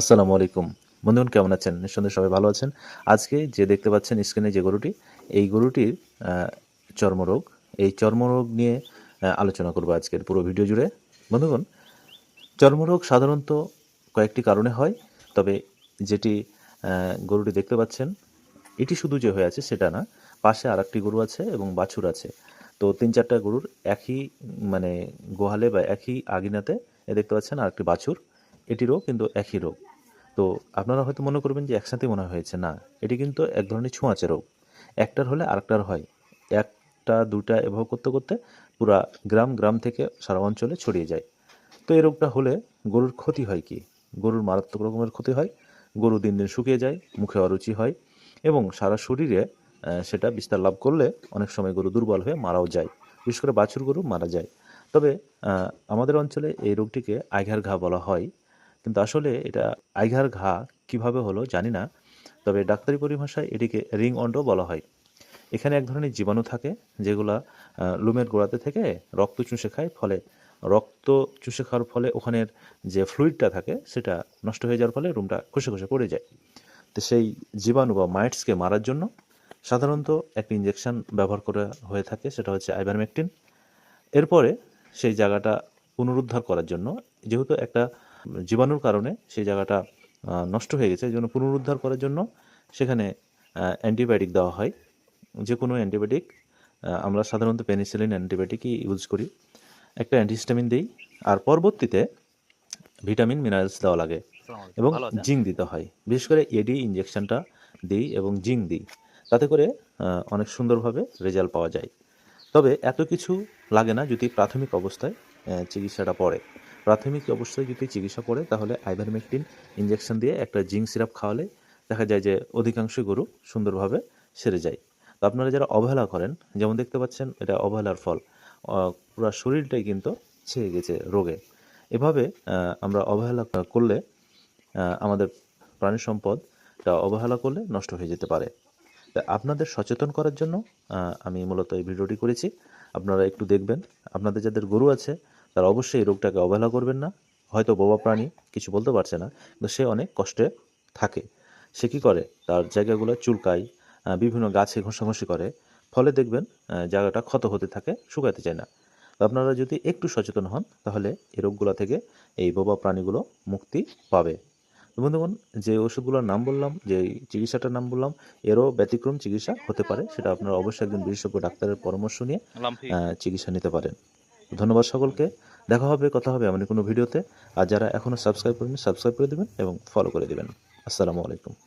আসসালামু আলাইকুম। বন্ধুগণ, কেমন আছেন? নিঃসন্দেহে সবাই ভালো আছেন। আজকে যে দেখতে পাচ্ছেন স্ক্রিনে যে গরুটি, এই গরুটির চর্মরোগ, এই চর্মরোগ নিয়ে আলোচনা করব আজকের পুরো ভিডিও জুড়ে। বন্ধুগণ, চর্মরোগ সাধারণত কয়েকটি কারণে হয়, তবে যেটি গরুটি দেখতে পাচ্ছেন, এটি শুধু যে হয়ে আছে সেটা না, পাশে আর একটি গরু আছে এবং বাছুর আছে। তো তিন চারটা গরুর একই মানে গোহালে বা একই আগিনাতে এ দেখতে পাচ্ছেন আর একটি বাছুর। এটিরও কিন্তু একই রোগ। তো আপনারা হয়তো মনে করবেন যে একসাথে মনে হয়েছে। না, এটি কিন্তু এক ধরনের ছোঁয়াচে রোগ। একটার হলে আরেকটার হয়। একটা, দুটা এভাবে করতে করতে পুরা গ্রাম গ্রাম থেকে সারা অঞ্চলে ছড়িয়ে যায়। তো এই রোগটা হলে গরুর ক্ষতি হয় কি? গরুর মারাত্মক রকমের ক্ষতি হয়। গরু দিন দিন শুকিয়ে যায়, মুখে অরুচি হয় এবং সারা শরীরে সেটা বিস্তার লাভ করলে অনেক সময় গরু দুর্বল হয়ে মারাও যায়। বিশেষ করে বাছুর গরু মারা যায়। তবে আমাদের অঞ্চলে এই রোগটিকে আইঘার ঘা বলা হয়। কিন্তু আসলে এটা আইঘার ঘা কীভাবে হলো জানি না, তবে ডাক্তারি পরিভাষায় এটিকে রিং অন্ড বলা হয়। এখানে এক ধরনের জীবাণু থাকে যেগুলা লুমের গোড়াতে থেকে রক্ত চুষে খায়, ফলে রক্ত চুষে খাওয়ার ফলে ওখানের যে ফ্লুইডটা থাকে সেটা নষ্ট হয়ে যাওয়ার ফলে রুমটা খসে খসে পড়ে যায়। তো সেই জীবাণু বা মাইটসকে মারার জন্য সাধারণত একটা ইঞ্জেকশন ব্যবহার করা হয়ে থাকে, সেটা হচ্ছে আইভারমেকটিন। এরপরে সেই জায়গাটা পুনরুদ্ধার করার জন্য যেহেতু একটা জীবাণুর কারণে সেই জায়গাটা নষ্ট হয়ে গেছে। এই জন্য পুনরুদ্ধার করার জন্য সেখানে অ্যান্টিবায়োটিক দেওয়া হয়। যে কোনো অ্যান্টিবায়োটিক আমরা সাধারণত পেনিসিলিন অ্যান্টিবায়োটিকই ইউজ করি। একটা অ্যান্টিহিস্টামিন দিই। আর পরবর্তীতে ভিটামিন মিনারেলস দেওয়া লাগে এবং জিঙ্ক দিতে হয়। বিশেষ করে এডি ইঞ্জেকশনটা দিই এবং জিঙ্ক দিই। তাতে করে অনেক সুন্দরভাবে রেজাল্ট পাওয়া যায়। তবে এত কিছু লাগে না যদি প্রাথমিক অবস্থায় চিকিৎসাটা পড়ে। প্রাথমিক অবস্থায় যদি চিকিৎসা করে, তাহলে আইভারমেকটিন ইঞ্জেকশন দিয়ে একটা জিঙ্ক সিরাপ খাওয়ালে দেখা যায় যে অধিকাংশ গরু সুন্দরভাবে সেরে যায়। তো আপনারা যারা অবহেলা করেন, যেমন দেখতে পাচ্ছেন এটা অবহেলার ফল পুরো শরীরটাই কিন্তু ছেয়ে গেছে রোগে। এভাবে আমরা অবহেলা করলে আমাদের প্রাণী সম্পদটা অবহেলা করলে নষ্ট হয়ে যেতে পারে। তা আপনাদের সচেতন করার জন্য আমি মূলত এই ভিডিওটি করেছি। আপনারা একটু দেখবেন। আপনাদের যাদের গরু আছে তারা অবশ্যই এই রোগটাকে অবহেলা করবেন না। হয়তো বোবা প্রাণী কিছু বলতে পারছে না কিন্তু সে অনেক কষ্টে থাকে। সে কী করে? তার জায়গাগুলো চুলকায় বিভিন্ন গাছে ঘষাঘষি করে। ফলে দেখবেন জায়গাটা ক্ষত হতে থাকে শুকাতে চায় না। আপনারা যদি একটু সচেতন হন তাহলে এই রোগগুলো থেকে এই বোবা প্রাণীগুলো মুক্তি পাবে। বন্ধুগণ যে ওষুধগুলোর নাম বললাম যে চিকিৎসাটার নাম বললাম এরও ব্যতিক্রম চিকিৎসা হতে পারে। সেটা আপনারা অবশ্যই একজন বিশেষজ্ঞ ডাক্তারের পরামর্শ নিয়ে চিকিৎসা নিতে পারেন। ধন্যবাদ সকলকে। দেখা হবে, কথা হবে এমন কোনো ভিডিওতে। আর যারা এখনও সাবস্ক্রাইব করেনি সাবস্ক্রাইব করে দেবেন এবং ফলো করে দেবেন। আসসালামু আলাইকুম।